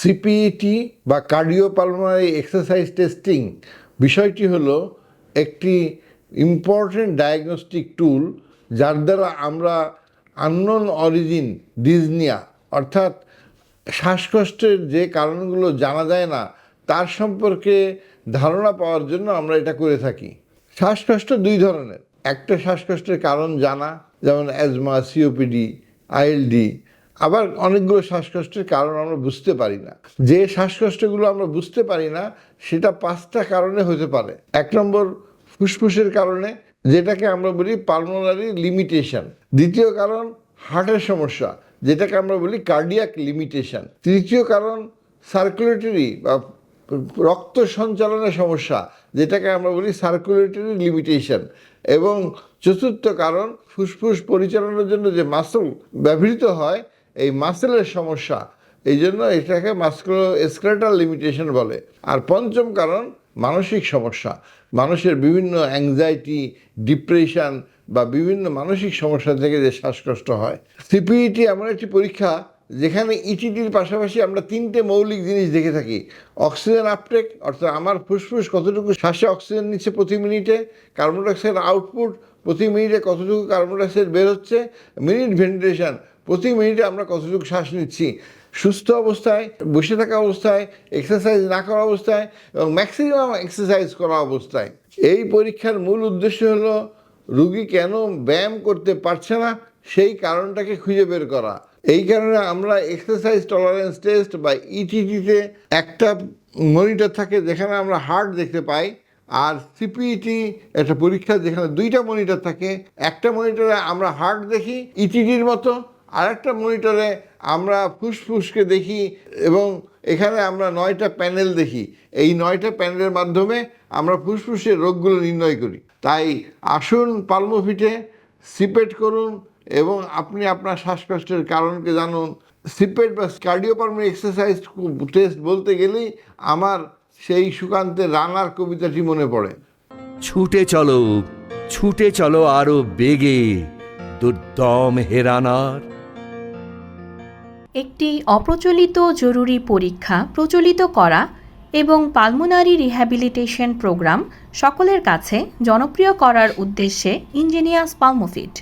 সিপিইটি বা কার্ডিওপালমারি exercise testing বিষয়টি হলো একটি ইম্পর্ট্যান্ট ডায়াগনস্টিক টুল যার দ্বারা আমরা আননোন অরিজিন ডিজনিয়া অর্থাৎ শ্বাসকষ্টের যে কারণগুলো জানা যায় না, তার সম্পর্কে ধারণা পাওয়ার জন্য আমরা এটা করে থাকি। শ্বাসকষ্ট দুই ধরনের। একটা শ্বাসকষ্টের কারণ জানা, যেমন অ্যাজমা সিওপিডি আইএলডি আবার অনেকগুলো শ্বাসকষ্টের কারণ আমরা বুঝতে পারি না। যে শ্বাসকষ্টগুলো আমরা বুঝতে পারি না, সেটা পাঁচটা কারণে হতে পারে। এক নম্বর ফুসফুসের কারণে, যেটাকে আমরা বলি পালমোনারি লিমিটেশন দ্বিতীয় কারণ, হার্টের সমস্যা, যেটাকে আমরা বলি কার্ডিয়াক লিমিটেশন তৃতীয় কারণ সার্কুলেটরি বা রক্ত সঞ্চালনের সমস্যা, যেটাকে আমরা বলি সার্কুলেটরি লিমিটেশন এবং চতুর্থ কারণ, ফুসফুস পরিচালনার জন্য যে মাসল ব্যবহৃত হয় এই মাসেলের সমস্যা। এই জন্য এটাকে মাস্কুলো স্কেলেটাল লিমিটেশন বলে। আর পঞ্চম কারণ, মানসিক সমস্যা। মানুষের বিভিন্ন অ্যাংজাইটি ডিপ্রেশন বা বিভিন্ন মানসিক সমস্যা থেকে যে শ্বাসকষ্ট হয়। সিপিইটি এমন একটি পরীক্ষা যেখানে ইটিটির পাশাপাশি আমরা তিনটে মৌলিক জিনিস দেখে থাকি। অক্সিজেন আপটেক অর্থাৎ আমার ফুসফুস কতটুকু শ্বাসে অক্সিজেন নিচ্ছে প্রতি মিনিটে কার্বন ডাইঅক্সাইড আউটপুট প্রতি মিনিটে কতটুকু কার্বন ডাইঅক্সাইড বের হচ্ছে মিনিট ভেন্টিলেশন প্রতি মিনিটে আমরা কতটুকু শ্বাস নিচ্ছি? সুস্থ অবস্থায়, বসে থাকা অবস্থায় এক্সারসাইজ না করা অবস্থায় এবং ম্যাক্সিমাম এক্সারসাইজ করা অবস্থায়। এই পরীক্ষার মূল উদ্দেশ্য হলো রুগী কেন ব্যায়াম করতে পারছে না? সেই কারণটাকে খুঁজে বের করা। এই কারণে আমরা এক্সারসাইজ টলারেন্স টেস্ট বা ইটিটিতে একটা মনিটর থাকে যেখানে আমরা হার্ট দেখতে পাই আর সিপিইটি একটা পরীক্ষা যেখানে দুইটা মনিটর থাকে। একটা মনিটরে আমরা হার্ট দেখি ইটিটির মতো আর একটা মনিটরে আমরা ফুসফুসকে দেখি এবং এখানে আমরা নয়টা প্যানেল দেখি। এই নয়টা প্যানেলের মাধ্যমে আমরা ফুসফুসের রোগগুলো নির্ণয় করি। তাই আসুন পালমোফিটে সিপেট করুন এবং আপনি আপনার শ্বাসকষ্টের কারণকে জানুন। সিপেট বা কার্ডিওপালমারি এক্সারসাইজ টেস্ট বলতে গেলেই আমার সেই সুকান্তের রানার কবিতাটি মনে পড়ে। ছুটে চলো ছুটে চলো আরও বেগে, দুর্দম হেরানার। একটি অপ্রচলিত জরুরি পরীক্ষা প্রচলিত করা এবং পালমোনারি রিহ্যাবিলিটেশন প্রোগ্রাম সকলের কাছে জনপ্রিয় করার উদ্দেশ্যে ইঞ্জিনিয়ার্স পালমোফিট।